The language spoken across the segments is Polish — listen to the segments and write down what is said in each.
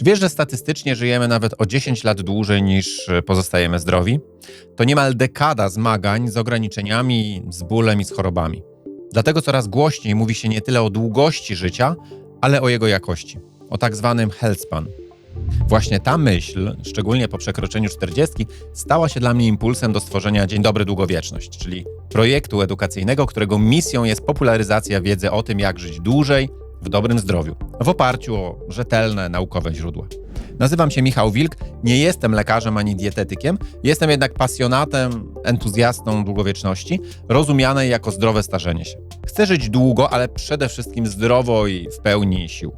Czy wiesz, że statystycznie żyjemy nawet o 10 lat dłużej niż e, pozostajemy zdrowi? To niemal dekada zmagań z ograniczeniami, z bólem i z chorobami. Dlatego coraz głośniej mówi się nie tyle o długości życia, ale o jego jakości, o tak zwanym health span. Właśnie ta myśl, szczególnie po przekroczeniu 40, stała się dla mnie impulsem do stworzenia Dzień Dobry Długowieczność, czyli projektu edukacyjnego, którego misją jest popularyzacja wiedzy o tym, jak żyć dłużej w dobrym zdrowiu, w oparciu o rzetelne, naukowe źródła. Nazywam się Michał Wilk, nie jestem lekarzem ani dietetykiem, jestem jednak pasjonatem, entuzjastą długowieczności, rozumianej jako zdrowe starzenie się. Chcę żyć długo, ale przede wszystkim zdrowo i w pełni sił.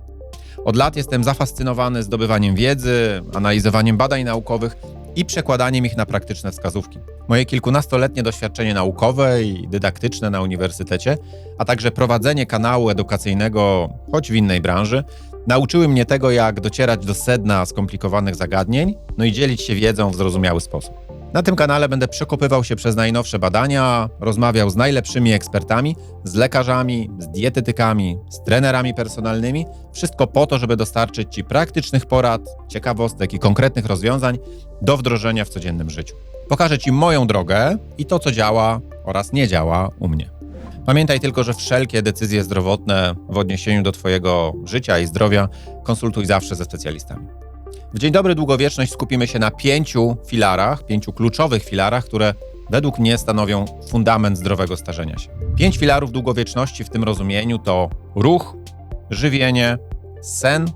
Od lat jestem zafascynowany zdobywaniem wiedzy, analizowaniem badań naukowych i przekładaniem ich na praktyczne wskazówki. Moje kilkunastoletnie doświadczenie naukowe i dydaktyczne na uniwersytecie, a także prowadzenie kanału edukacyjnego, choć w innej branży, nauczyły mnie tego, jak docierać do sedna skomplikowanych zagadnień, no i dzielić się wiedzą w zrozumiały sposób. Na tym kanale będę przekopywał się przez najnowsze badania, rozmawiał z najlepszymi ekspertami, z lekarzami, z dietetykami, z trenerami personalnymi. Wszystko po to, żeby dostarczyć Ci praktycznych porad, ciekawostek i konkretnych rozwiązań do wdrożenia w codziennym życiu. Pokażę Ci moją drogę i to, co działa oraz nie działa u mnie. Pamiętaj tylko, że wszelkie decyzje zdrowotne w odniesieniu do Twojego życia i zdrowia konsultuj zawsze ze specjalistami. W Dzień Dobry Długowieczność skupimy się na pięciu filarach, pięciu kluczowych filarach, które według mnie stanowią fundament zdrowego starzenia się. Pięć filarów długowieczności w tym rozumieniu to ruch, żywienie, sen,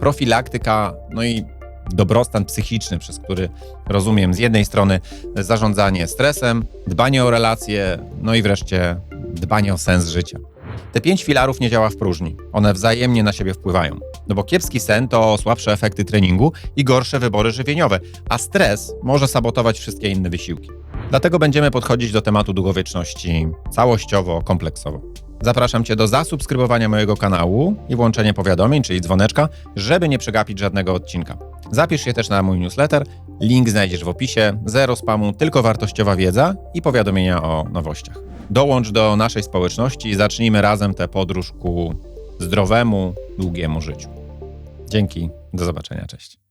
profilaktyka, no i dobrostan psychiczny, przez który rozumiem z jednej strony zarządzanie stresem, dbanie o relacje, no i wreszcie dbanie o sens życia. Te pięć filarów nie działa w próżni. One wzajemnie na siebie wpływają. No bo kiepski sen to słabsze efekty treningu i gorsze wybory żywieniowe, a stres może sabotować wszystkie inne wysiłki. Dlatego będziemy podchodzić do tematu długowieczności całościowo, kompleksowo. Zapraszam Cię do zasubskrybowania mojego kanału i włączenia powiadomień, czyli dzwoneczka, żeby nie przegapić żadnego odcinka. Zapisz się też na mój newsletter, link znajdziesz w opisie, zero spamu, tylko wartościowa wiedza i powiadomienia o nowościach. Dołącz do naszej społeczności i zacznijmy razem tę podróż ku zdrowemu, długiemu życiu. Dzięki, do zobaczenia, cześć.